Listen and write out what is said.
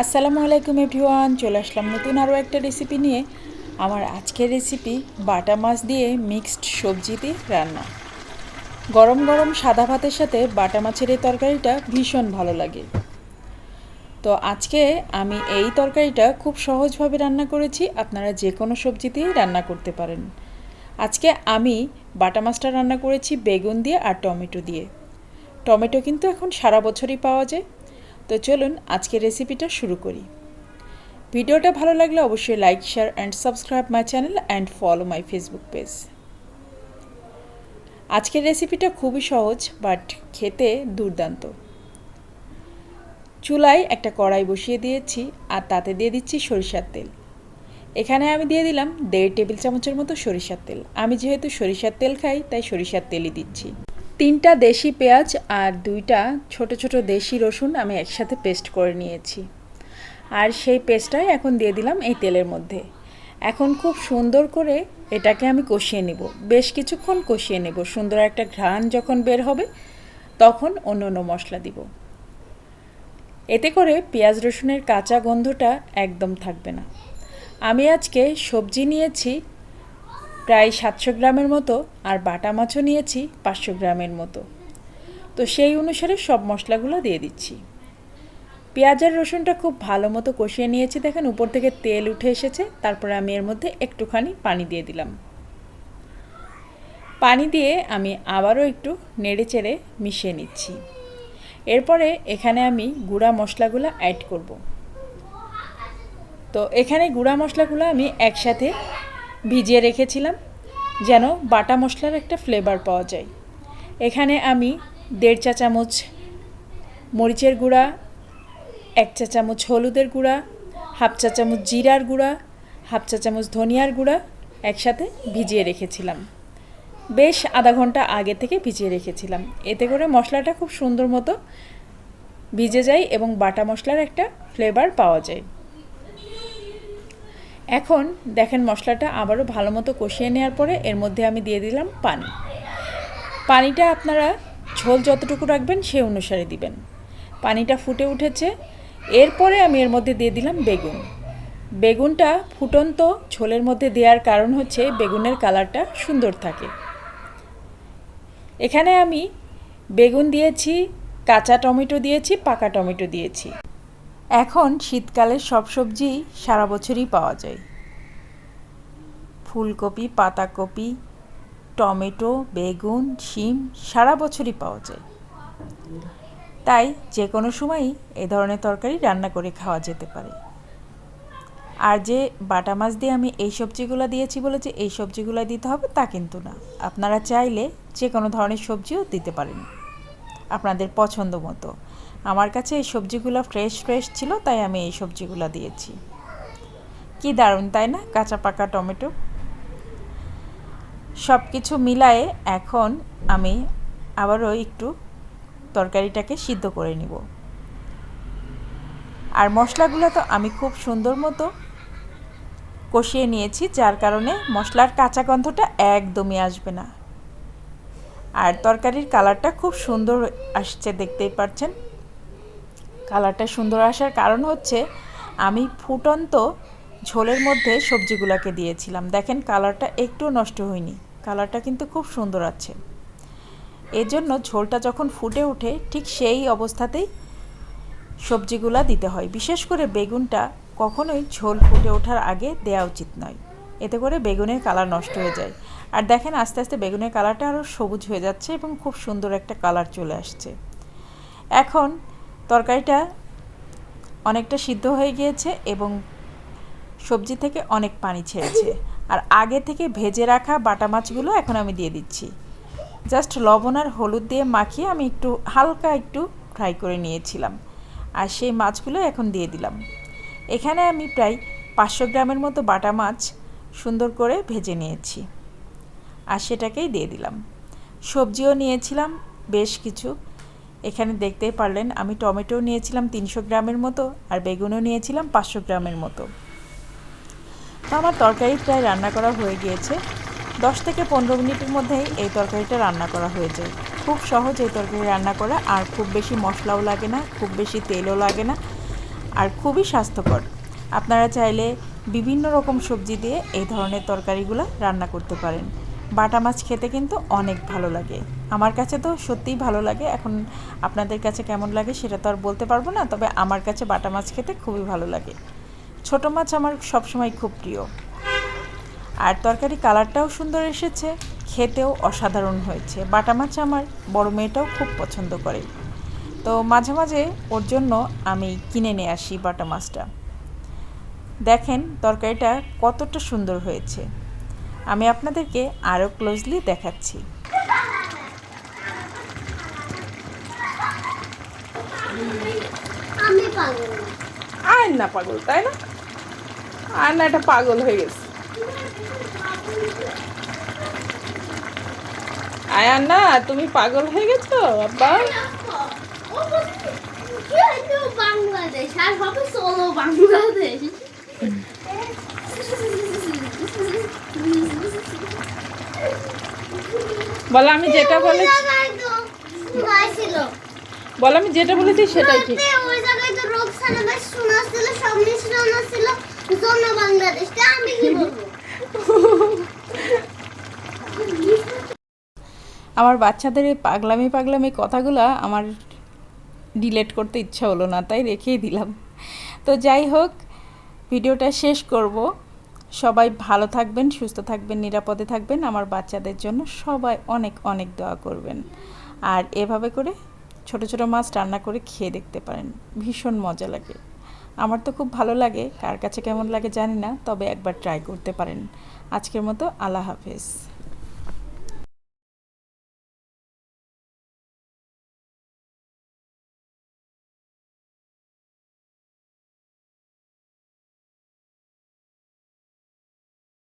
আসসালামু আলাইকুম এভরিওয়ান, চলে আসলাম নতুন আরও একটা রেসিপি নিয়ে। আমার আজকের রেসিপি বাটা মাছ দিয়ে মিক্সড সবজি দিয়ে রান্না। গরম গরম সাদা ভাতের সাথে বাটা মাছের এই তরকারিটা ভীষণ ভালো লাগে। তো আজকে আমি এই তরকারিটা খুব সহজভাবে রান্না করেছি, আপনারা যে কোনো সবজি দিয়েই রান্না করতে পারেন। আজকে আমি বাটা মাছটা রান্না করেছি বেগুন দিয়ে আর টমেটো দিয়ে। টমেটো কিন্তু এখন সারা বছরই পাওয়া যায়। তো চলুন আজকের রেসিপিটা শুরু করি। ভিডিওটা ভালো লাগলে অবশ্যই like share and subscribe my channel and follow my Facebook page আজকের রেসিপিটা খুবই সহজ বাট খেতে দুর্দান্ত। চুলায় একটা কড়াই বসিয়ে দিয়েছি আর তাতে দিয়ে দিচ্ছি সরিষার তেল। এখানে আমি দিয়ে দিলাম দেড় টেবিল চামচের মতো সরিষার তেল। আমি যেহেতু সরিষার তেল খাই, তাই সরিষার তেলই দিচ্ছি। তিনটা দেশি পেঁয়াজ আর দুইটা ছোট ছোট দেশি রসুন আমি একসাথে পেস্ট করে নিয়েছি। আর সেই পেস্টটাই এখন দিয়ে দিলাম এই তেলের মধ্যে। এখন খুব সুন্দর করে এটাকে আমি কষিয়ে নেব। বেশ কিছুক্ষণ কষিয়ে নেব। সুন্দর একটা ঘ্রাণ যখন বের হবে, তখন অন্য অন্য মশলা দিব। এতে করে পেঁয়াজ রসুনের কাঁচা গন্ধটা একদম থাকবে না। আমি আজকে সবজি নিয়েছি প্রায় সাতশো গ্রামের মতো আর বাটা মাছও নিয়েছি পাঁচশো গ্রামের মতো। তো সেই অনুসারে সব মশলাগুলো দিয়ে দিচ্ছি। পেঁয়াজ আর রসুনটা খুব ভালো মতো কষিয়ে নিয়েছি দেখেন, উপর থেকে তেল উঠে এসেছে, তারপরে আমি এর মধ্যে একটুখানি পানি দিয়ে দিলাম। পানি দিয়ে আমি আবারও একটু নেড়ে চেড়ে মিশিয়ে নিচ্ছি। এরপরে এখানে আমি গুঁড়া মশলাগুলো অ্যাড করব। তো এখানে গুঁড়া মশলাগুলো আমি একসাথে ভিজিয়ে রেখেছিলাম, যেন বাটা মশলার একটা ফ্লেভার পাওয়া যায়। এখানে আমি দেড় চা চামচ মরিচের গুঁড়া, এক চা চামচ হলুদের গুঁড়া, হাফ চা চামচ জিরার গুঁড়া, হাফ চা চামচ ধনিয়ার গুঁড়া একসাথে ভিজিয়ে রেখেছিলাম। বেশ আধা ঘণ্টা আগে থেকে ভিজিয়ে রেখেছিলাম। এতে করে মশলাটা খুব সুন্দর মতো ভিজে যায় এবং বাটা মশলার একটা ফ্লেভার পাওয়া যায়। এখন দেখেন মশলাটা আবারও ভালো মতো কষিয়ে নেওয়ার পরে এর মধ্যে আমি দিয়ে দিলাম পানি। পানিটা আপনারা ঝোল যতটুকু রাখবেন সে অনুসারে দিবেন। পানিটা ফুটে উঠেছে। এরপরে আমি এর মধ্যে দিয়ে দিলাম বেগুন। বেগুনটা ফুটন্ত ঝোলের মধ্যে দেওয়ার কারণ হচ্ছে বেগুনের কালারটা সুন্দর থাকে। এখানে আমি বেগুন দিয়েছি, কাঁচা টমেটো দিয়েছি, পাকা টমেটো দিয়েছি। এখন শীতকালের সব সবজি সারা বছরই পাওয়া যায়। ফুলকপি, পাতাকপি, টমেটো, বেগুন, শিম সারা বছরই পাওয়া যায়। তাই যে কোনো সময়ই এ ধরনের তরকারি রান্না করে খাওয়া যেতে পারে। আর যে বাটা মাছ দিয়ে আমি এই সবজিগুলো দিয়েছি বলে যে এই সবজিগুলো দিতে হবে তা কিন্তু না। আপনারা চাইলে যে কোনো ধরনের সবজিও দিতে পারেন। আপনাদের পছন্দ মতো। আমার কাছে এই সবজিগুলো ফ্রেশ ফ্রেশ ছিল, তাই আমি এই সবজিগুলো দিয়েছি। কি দারুণ, তাই না? কাঁচা পাকা টমেটো। সব কিছু মিলায়ে এখন আমি আবারও একটু তরকারিটাকে সিদ্ধ করে নিব। আর মশলাগুলো তো আমি খুব সুন্দর মতো কষিয়ে নিয়েছি, যার কারণে মশলার কাঁচা গন্ধটা একদমই আসবে না। আর তরকারির কালারটা খুব সুন্দর আসছে, দেখতেই পাচ্ছেন। কালারটা সুন্দর আসার কারণ হচ্ছে আমি ফুটন্ত ঝোলের মধ্যে সবজিগুলোকে দিয়েছিলাম। দেখেন কালারটা একটু নষ্ট হয়নি। কালারটা কিন্তু খুব সুন্দর আছে। এজন্য ঝোলটা যখন ফুটে ওঠে, ঠিক সেই অবস্থাতেই সবজিগুলা দিতে হয়। বিশেষ করে বেগুনটা কখনোই ঝোল ফুটে ওঠার আগে দেওয়া উচিত নয়। এতে করে বেগুনের কালার নষ্ট হয়ে যায়। আর দেখেন আস্তে আস্তে বেগুনের কালারটা আরও সবুজ হয়ে যাচ্ছে এবং খুব সুন্দর একটা কালার চলে আসছে। এখন তরকারিটা অনেকটা সিদ্ধ হয়ে গিয়েছে এবং সবজি থেকে অনেক পানি ছেড়েছে। আর আগে থেকে ভেজে রাখা বাটা মাছগুলো এখন আমি দিয়ে দিচ্ছি। জাস্ট লবণ আর হলুদ দিয়ে মাখিয়ে আমি একটু হালকা একটু ফ্রাই করে নিয়েছিলাম। আর সেই মাছগুলো এখন দিয়ে দিলাম। এখানে আমি প্রায় পাঁচশো গ্রামের মতো বাটা মাছ সুন্দর করে ভেজে নিয়েছি। আর সেটাকেই দিয়ে দিলাম। সবজিও নিয়েছিলাম, বেশ কিছু। এখানে দেখতেই পারলেন, আমি টমেটো নিয়েছিলাম তিনশো গ্রামের মতো আর বেগুনও নিয়েছিলাম পাঁচশো গ্রামের মতো। তো আমার তরকারি প্রায় রান্না করা হয়ে গিয়েছে। দশ থেকে পনেরো মিনিটের মধ্যেই এই তরকারিটা রান্না করা হয়ে যায়। খুব সহজ এই তরকারি রান্না করা, আর খুব বেশি মশলাও লাগে না, খুব বেশি তেলও লাগে না, আর খুবই স্বাস্থ্যকর। আপনারা চাইলে বিভিন্ন রকম সবজি দিয়ে এই ধরনের তরকারিগুলো রান্না করতে পারেন। বাটা মাছ খেতে কিন্তু অনেক ভালো লাগে। আমার কাছে তো সত্যিই ভালো লাগে। এখন আপনাদের কাছে কেমন লাগে সেটা তো আর বলতে পারব না, তবে আমার কাছে বাটা মাছ খেতে খুবই ভালো লাগে। ছোট মাছ আমার সবসময় খুব প্রিয়। আর তরকারি কালারটাও সুন্দর এসেছে, খেতেও অসাধারণ হয়েছে। বাটা মাছ আমার বড় মেয়েটাও খুব পছন্দ করে। তো মাঝে মাঝে ওর জন্য আমি কিনে নিয়ে আসি বাটা মাছটা। দেখেন তরকারিটা কতটা সুন্দর হয়েছে। আমি আপনাদেরকে আরও ক্লোজলি দেখাচ্ছি। পাগল। না। পাগল তাই না? আর না এটা পাগল হয়ে গেছে। আয়ার না তুমি পাগল হয়ে গেছো? আব্বা। বাংলাদেশ? আর হবে সোলো বাংলাদেশ? বলো আমি যেটা বলেছি। বলো আমি যেটা বলেছি সেটাই ঠিক ওই জায়গায় তো রোকসানা বেশ শোনাচ্ছিল, সব মিশ্রণ ছিল, জন্য বাংলাদেশ। আমি কি বলব? আমার বাচ্চাদের এই পাগলামি পাগলামি কথাগুলো আমার ডিলেট করতে ইচ্ছা হলো না তাই রেখেই দিলাম তো যাই হোক ভিডিওটা শেষ করব সবাই ভালো থাকবেন, সুস্থ থাকবেন, নিরাপদে থাকবেন। আমার বাচ্চাদের জন্য সবাই অনেক অনেক দোয়া করবেন। আর এভাবে করে ছোট ছোট মাছ রান্না করে খেয়ে দেখতে পারেন। ভীষণ মজা লাগে। আমার তো খুব ভালো লাগে। কার কাছে কেমন লাগে জানি না, তবে একবার ট্রাই করতে পারেন। আজকের মতো আল্লাহ হাফেজ।